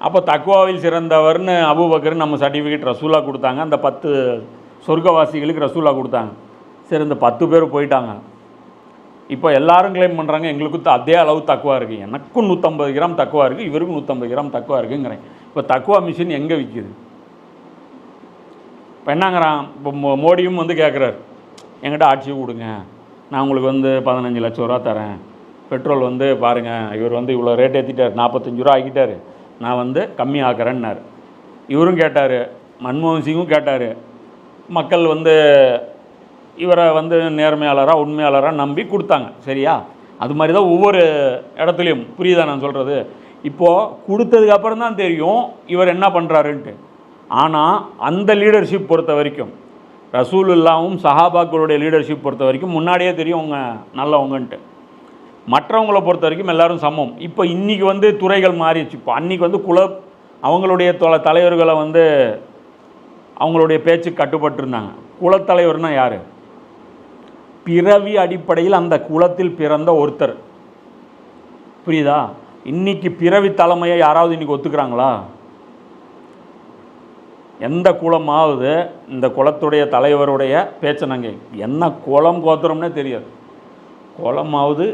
அப்போ தக்குவாவில் சிறந்தவர்னு அபுபக்கர் நம்ம சர்டிஃபிகேட் ரசூலா கொடுத்தாங்க. அந்த பத்து சொர்க்கவாசிகளுக்கு ரசூலா கொடுத்தாங்க. சரி இந்த பத்து பேர் போயிட்டாங்க. இப்போ எல்லாரும் கிளைம் பண்ணுறாங்க எங்களுக்கும் த- அதே அளவு தக்குவா இருக்குது எனக்கும் நூற்றம்பது கிராம் தக்குவா இருக்குது இவருக்கும் நூற்றம்பது கிராம் தக்குவா இருக்குங்கிறேன். இப்போ தக்குவா மிஷின் எங்கே விற்கிது இப்போ என்னங்கிறான்? இப்போ மோ- மோடியும் வந்து கேட்குறாரு என்கிட்ட ஆட்சி கொடுங்க. நான் உங்களுக்கு வந்து பதினஞ்சு லட்ச ரூபா தரேன். பெட்ரோல் வந்து பாருங்கள் இவர் வந்து இவ்வளோ ரேட் ஏற்றிட்டார் நாற்பத்தஞ்சு ரூபா ஆக்கிட்டார். நான் வந்து கம்மி ஆக்குறேன்னார் இவரும் கேட்டார் மன்மோகன் சிங்கும் கேட்டார் மக்கள் வந்து இவரை வந்து நேர்மையாளராக உண்மையாளராக நம்பி கொடுத்தாங்க. சரியா? அது மாதிரி தான் ஒவ்வொரு இடத்துலையும். புரியுதா நான் சொல்கிறது இப்போது கொடுத்ததுக்கு அப்புறம் தான் தெரியும் இவர் என்ன பண்ணுறாருன்ட்டு ஆனால் அந்த லீடர்ஷிப் பொறுத்த வரைக்கும் ரசூல் இல்லாமல் சஹாபாக்களுடைய லீடர்ஷிப் பொறுத்த வரைக்கும் முன்னாடியே தெரியும் அவங்க நல்லவங்கன்ட்டு. மற்றவங்களை பொறுத்த வரைக்கும் எல்லாரும் சமம். இப்போ இன்றைக்கி வந்து துறைகள் மாறிடுச்சு. இப்போ அன்றைக்கி வந்து குல அவங்களுடைய தொல தலைவர்களை வந்து அவங்களுடைய பேச்சு கட்டுப்பட்டிருந்தாங்க. குலத்தலைவர்னால் யார்? பிறவி அடிப்படையில் அந்த குலத்தில் பிறந்த ஒருத்தர். புரியுதா? இன்றைக்கி பிறவி தலைமையை யாராவது இன்னைக்கு ஒத்துக்கிறாங்களா? எந்த குலமாவது இந்த குலத்துடைய தலைவருடைய பேச்சை நாங்கள் என்ன குளம் கோத்திரம்னே தெரியாது. குளமாவது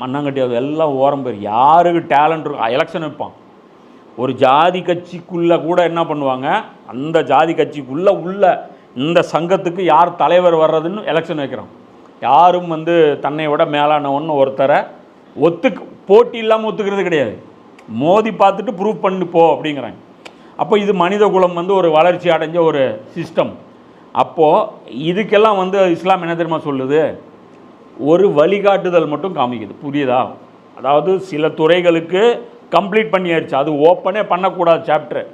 மண்ணாங்கட்டியாவது எல்லாம் ஓரம் பேர் யாருக்கு டேலண்ட் இருக்கும் எலெக்ஷன் வைப்பான். ஒரு ஜாதி கட்சிக்குள்ளே கூட என்ன பண்ணுவாங்க? அந்த ஜாதி கட்சிக்குள்ளே உள்ள இந்த சங்கத்துக்கு யார் தலைவர் வர்றதுன்னு எலெக்ஷன் வைக்கிறான். யாரும் வந்து தன்னை விட மேலானவன்னு ஒருத்தரை ஒத்துக்கு போட்டி இல்லாமல் ஒத்துக்கிறது கிடையாது. மோதி பார்த்துட்டு ப்ரூவ் பண்ணி போ அப்படிங்கிறாங்க. அப்போ இது மனித குலம் வந்து ஒரு வளர்ச்சி அடைஞ்ச ஒரு சிஸ்டம் அப்போது இதுக்கெல்லாம் வந்து இஸ்லாம் என்ன தெரியுமா சொல்லுது? ஒரு வழிகாட்டுதல் மட்டும் காமிக்குது. புரியுதா? அதாவது சில துறைகளுக்கு கம்ப்ளீட் பண்ணியாச்சு. அது ஓப்பனே பண்ணக்கூடாது சாப்டர்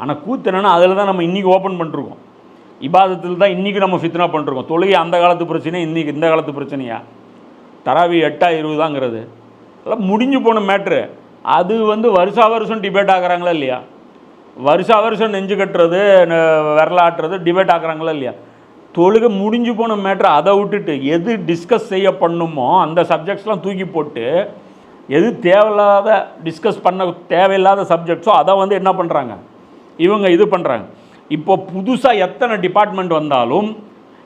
ஆனால் கூத்து அதில் தான் நம்ம இன்றைக்கி ஓப்பன் பண்ணிருக்கோம். இபாதத்தில் தான் இன்றைக்கி நம்ம ஃபித்னா பண்ணிருக்கோம். தொழுகை அந்த காலத்து பிரச்சனை இன்றைக்கி இந்த காலத்து பிரச்சனையா? தராவி எட்டா இருபதாங்கிறது அதெல்லாம் முடிஞ்சு போன மேட்ரு அது வந்து வருஷா வருஷம் டிபேட் ஆகிறாங்களா இல்லையா? வருஷா வருஷம் நெஞ்சு கட்டுறது விரலாட்டுறது டிபேட் ஆக்குறாங்களா இல்லையா? தொழுக முடிஞ்சு போன மேட்ரு அதை விட்டுட்டு எது டிஸ்கஸ் செய்ய பண்ணுமோ அந்த சப்ஜெக்ட்ஸ்லாம் தூக்கி போட்டு எது தேவையில்லாத டிஸ்கஸ் பண்ண தேவையில்லாத சப்ஜெக்ட்ஸோ அதை வந்து என்ன பண்ணுறாங்க இவங்க இது பண்ணுறாங்க இப்போ புதுசாக எத்தனை டிபார்ட்மெண்ட் வந்தாலும்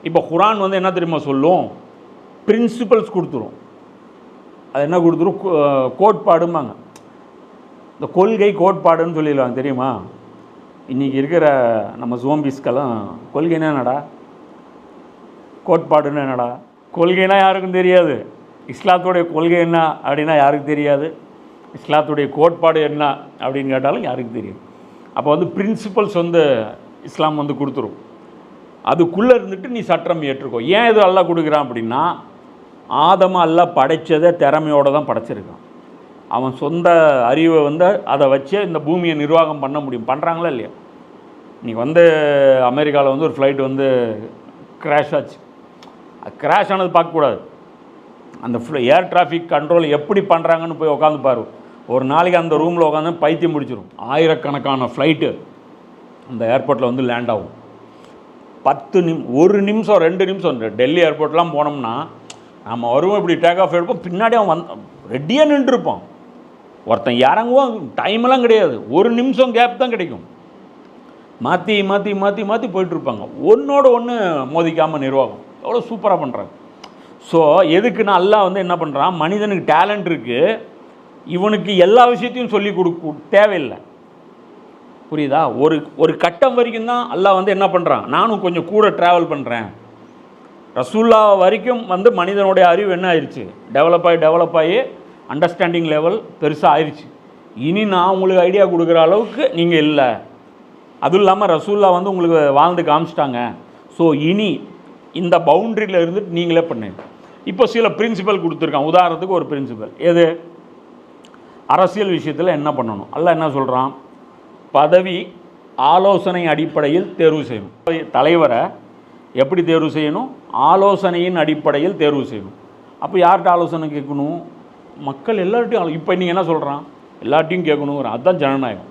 இப்போ குரான் வந்து என்ன தெரியுமா சொல்லும்? பிரின்சிபல்ஸ் கொடுத்துரும். அது என்ன கொடுத்துரும்? கோ- கோட்பாடும்பாங்க. இந்த கொள்கை கோட்பாடுன்னு சொல்லிடுவாங்க தெரியுமா? இன்றைக்கி இருக்கிற நம்ம ஜோம்பிஸ்க்கெல்லாம் கொள்கை என்னடா? கோட்பாடுன்னு என்னடா? கொள்கைனா யாருக்கும் தெரியாது. இஸ்லாத்துடைய கொள்கை என்ன அப்படின்னா யாருக்கு தெரியாது. இஸ்லாத்துடைய கோட்பாடு என்ன அப்படின்னு கேட்டாலும் யாருக்கு தெரியும் அப்போ வந்து பிரின்சிபல்ஸ் வந்து இஸ்லாம் வந்து கொடுத்துரும். அதுக்குள்ளே இருந்துட்டு நீ சட்டம் ஏற்றுக்கோ. ஏன் இது அல்லாஹ் கொடுக்குறான் அப்படின்னா ஆதம எல்லாம் படைத்ததை திறமையோடு தான் படைச்சிருக்கான். அவன் சொந்த அறிவை வந்து அதை வச்சே இந்த பூமியை நிர்வாகம் பண்ண முடியும். பண்ணுறாங்களா இல்லையா? நீ வந்து அமெரிக்காவில் வந்து ஒரு ஃப்ளைட் வந்து கிராஷ் ஆச்சு. கிராஷ் ஆனது பார்க்கக்கூடாது. அந்த ஏர் டிராஃபிக் கண்ட்ரோல் எப்படி பண்ணுறாங்கன்னு போய் உட்காந்து பாரு. ஒரு நாளைக்கு அந்த ரூமில் உட்காந்து பைத்தியம் முடிச்சிடும் ஆயிரக்கணக்கான ஃப்ளைட்டு அந்த ஏர்போர்ட்டில் வந்து லேண்ட் ஆகும். பத்து நிம் ஒரு நிமிஷம் ரெண்டு நிமிஷம் டெல்லி ஏர்போர்ட்லாம் போனோம்னா நம்ம வருவோம் இப்படி டேக் ஆஃப் எடுப்போம் பின்னாடி அவன் வந்து ரெடியாக நின்றுருப்பான். ஒருத்தன் இறங்குவோம் டைம்லாம் கிடையாது. ஒரு நிமிஷம் கேப் தான் கிடைக்கும். மாற்றி மாற்றி மாற்றி மாற்றி போயிட்டுருப்பாங்க. ஒன்றோட ஒன்று மோதிக்காமல் நிர்வாகம். எவ்வளோ சூப்பராக பண்ணுறாங்க ஸோ எதுக்குன்னா அல்லாஹ் வந்து என்ன பண்ணுறான் மனிதனுக்கு டேலண்ட் இருக்குது இவனுக்கு எல்லா விஷயத்தையும் சொல்லி கொடுக்க தேவையில்லை. புரியுதா? ஒரு ஒரு கட்டம் வரைக்கும் தான் அல்லாஹ் வந்து என்ன பண்ணுறான் நானும் கொஞ்சம் கூட ட்ராவல் பண்ணுறேன் ரசூல்லா வரைக்கும் வந்து மனிதனுடைய அறிவு என்ன ஆயிடுச்சு டெவலப் ஆகி டெவலப் ஆகி அண்டர்ஸ்டாண்டிங் லெவல் பெருசாக ஆயிடுச்சு இனி நான் உங்களுக்கு ஐடியா கொடுக்குற அளவுக்கு நீங்கள் இல்லை. அதுவும் இல்லாமல் ரசூல்லா வந்து உங்களுக்கு வாழ்ந்து காமிச்சிட்டாங்க. ஸோ இனி இந்த பவுண்ட்ரியில் இருந்துட்டு நீங்களே பண்ணுங்க. இப்போ சில பிரின்சிபல் கொடுத்துருக்கான் உதாரணத்துக்கு ஒரு பிரின்சிபல் எது? அரசியல் விஷயத்தில் என்ன பண்ணணும்? அல்ல என்ன சொல்கிறான் பதவி ஆலோசனை அடிப்படையில் தேர்வு செய்யணும். தலைவரை எப்படி தேர்வு செய்யணும்? ஆலோசனையின் அடிப்படையில் தேர்வு செய்யணும். அப்போ யார்கிட்ட ஆலோசனை கேட்கணும்? மக்கள் எல்லார்ட்டையும் இப்போ நீங்கள் என்ன சொல்கிறான் எல்லார்ட்டையும் கேட்கணுங்கிற அதுதான் ஜனநாயகம்.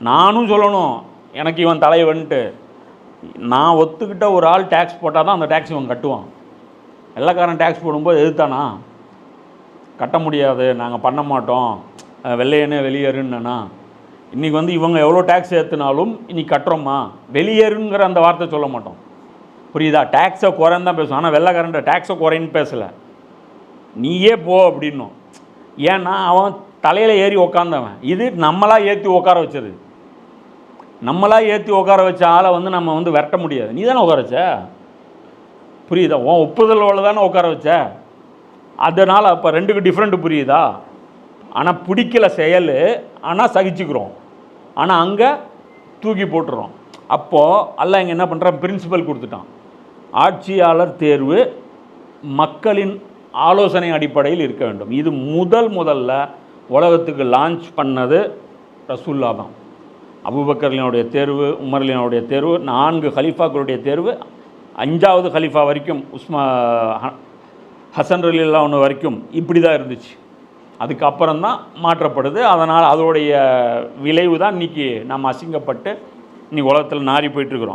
நானும் சொல்லணும். எனக்கு இவன் தலைவன்ட்டு. நான் ஒத்துக்கிட்ட ஒரு ஆள் டேக்ஸ் போட்டால் தான் அந்த டேக்ஸ் இவன் கட்டுவான். வெள்ளைக்காரன் டேக்ஸ் போடும்போது எதிர்த்தானா கட்ட முடியாது நாங்கள் பண்ண மாட்டோம். வெள்ளையனே வெளியேறுன்னா இன்றைக்கி வந்து இவங்க எவ்வளோ டேக்ஸ் ஏற்றுனாலும் இன்றைக்கி கட்டுறோமா? வெளியேறுங்கிற அந்த வார்த்தை சொல்ல மாட்டோம். புரியுதா? டேக்ஸை குறைன்னு தான் பேசுவோம். ஆனால் வெள்ளைக்காரன்ட்ட டேக்ஸை குறைன்னு பேசலை. நீயே போ அப்படின்னும். ஏன்னா அவன் தலையில் ஏறி உக்காந்தவன். இது நம்மளாக ஏற்றி உட்கார வச்சது. நம்மளாக ஏற்றி உட்கார வச்ச ஆளை வந்து நம்ம வந்து விரட்ட முடியாது. நீ தானே உட்கார வச்ச? புரியுதா? உன் ஒப்புதலோட தானே உட்கார வச்ச? அதனால் அப்போ ரெண்டுக்கு டிஃப்ரெண்ட் புரியுதா? ஆனால் பிடிக்கல செயல். ஆனால் சகிச்சுக்கிறோம். ஆனால் அங்கே தூக்கி போட்டுறோம். அப்போது அல்ல இங்கே என்ன பண்ணுறான் பிரின்சிபல் கொடுத்துட்டான். ஆட்சியாளர் தேர்வு மக்களின் ஆலோசனை அடிப்படையில் இருக்க வேண்டும். இது முதல் முதல்ல உலகத்துக்கு லான்ச் பண்ணது ரசுல்லா தான் அபுபக்கர்லினுடைய தேர்வு உமர்லினுடைய தேர்வு நான்கு ஹலீஃபாக்களுடைய தேர்வு அஞ்சாவது ஹலீஃபா வரைக்கும் உஸ்மா ஹ- ஹசன் ரலில்லா ஒன்று வரைக்கும் இப்படி தான் இருந்துச்சு. அதுக்கப்புறம் தான் மாற்றப்படுது. அதனால் அதோடைய விளைவு தான் இன்றைக்கி நம்ம அசிங்கப்பட்டு இன்னைக்கு உலகத்தில் நாரி போயிட்டுருக்குறோம்